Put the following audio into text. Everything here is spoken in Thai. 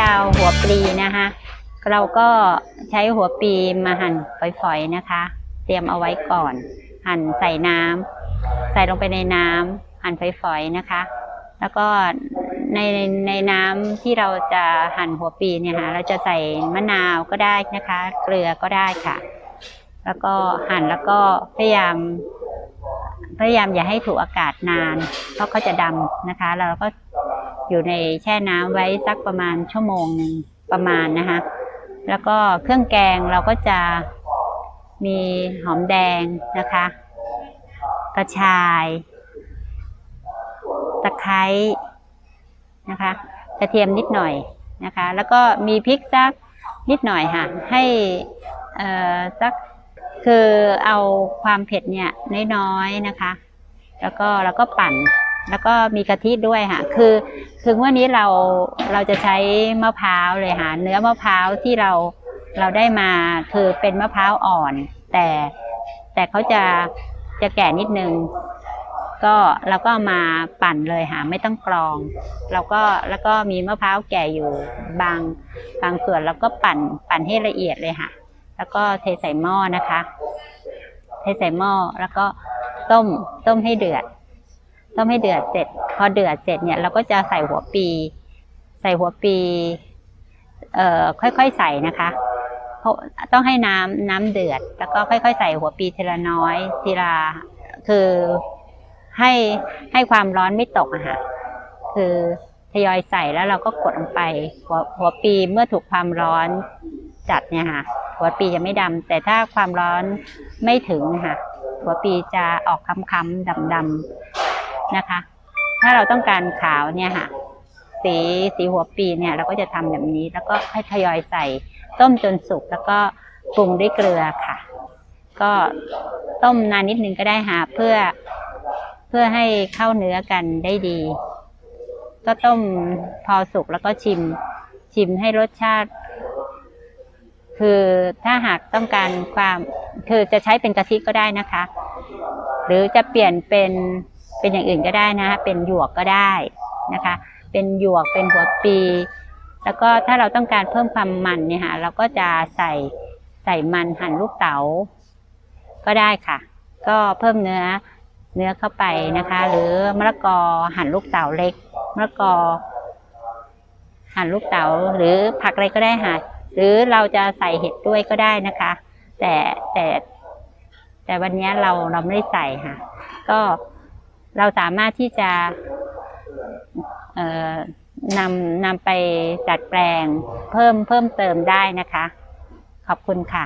ยาวหัวปลีนะคะ เราก็ใช้หัวปลีมาหั่นฝอยๆนะคะ เตรียมเอาไว้ก่อน หั่นใส่น้ำใส่ลงไปในน้ำหั่นฝอยๆนะคะ แล้วก็ในในน้ำที่เราจะหั่นหัวปลีเนี่ยค่ะเราจะใส่มะนาวก็ได้นะคะ เกลือก็ได้ค่ะ แล้วก็หั่นแล้วก็พยายาม พยายามอย่าให้ถูกอากาศนาน เพราะเขาจะดำนะคะแล้วเราก็ อยู่ในแช่น้ำไว้สักประมาณชั่วโมงหนึ่งประมาณนะคะ แล้วก็เครื่องแกงเราก็จะมีหอมแดงนะคะ กระชาย ตะไคร้นะคะ กระเทียมนิดหน่อยนะคะ แล้วก็มีพริกสักนิดหน่อยค่ะ ให้เออสักคือเอาความเผ็ดเนี่ยน้อยๆนะคะ แล้วก็แล้วก็ปั่น แล้วก็มีกะทิด้วยค่ะ คือคือวันนี้เราเราจะใช้มะพร้าวเลยค่ะ เนื้อมะพร้าวที่เราเราได้มาคือเป็นมะพร้าวอ่อน แต่แต่เขาจะจะแก่นิดนึง ก็เราก็มาปั่นเลยค่ะไม่ต้องกรองเราก็แล้วก็มีมะพร้าวแก่อยู่บางบางส่วนเราก็ปั่นปั่นให้ละเอียดเลยค่ะ แล้วก็เทใส่หม้อนะคะ เทใส่หม้อแล้วก็ต้มต้มให้เดือด ต้มให้เดือดเสร็จ พอเดือดเสร็จเนี่ยเราก็จะใส่หัวปี ใส่หัวปีเอ่อค่อยๆใส่นะคะเพราะต้องให้น้ำน้ำเดือด แล้วก็ค่อยๆ ใส่หัวปีทีละน้อยทีละคือให้ให้ความร้อนไม่ตกอะค่ะคือทยอยใส่แล้วเราก็กดลงไป หัวหัวปีเมื่อถูกความร้อนจัดเนี่ยค่ะ หัวปีจะไม่ดำแต่ถ้าความร้อนไม่ถึงค่ะ หัวปีจะออกค้ำๆดำๆ นะคะ ถ้าเราต้องการขาวเนี่ยค่ะ สีสีหัวปีเนี่ย เราก็จะทำแบบนี้ แล้วก็ให้ทยอยใส่ต้มจนสุกแล้วก็ปรุงด้วยเกลือค่ะ ก็ต้มนานนิดนึงก็ได้ค่ะเพื่อเพื่อให้เข้าเนื้อกันได้ดี ก็ต้มพอสุกแล้วก็ชิมชิมให้รสชาติ คือถ้าหากต้องการความคือจะใช้เป็นกะทิก็ได้นะคะ หรือจะเปลี่ยนเป็น เป็นอย่างอื่นก็ได้นะคะเป็นหยวกก็ได้นะคะ เป็นหยวกเป็นหัวปี แล้วก็ถ้าเราต้องการเพิ่มความมันเนี่ยค่ะเราก็จะใส่ใส่มันหั่นลูกเต๋าก็ได้ค่ะ ก็เพิ่มเนื้อเนื้อเข้าไปนะคะ หรือมะละกอหั่นลูกเต๋าเล็กมะละกอ หั่นลูกเต๋าหรือผักอะไรก็ได้ค่ะหรือเราจะใส่เห็ดด้วยก็ได้นะคะ แต่แต่ แต่วันนี้เราเราไม่ได้ใส่ค่ะ ก็ เราสามารถที่จะนำนำไปดัดแปลงเพิ่มเพิ่มเติมได้นะคะ ขอบคุณค่ะ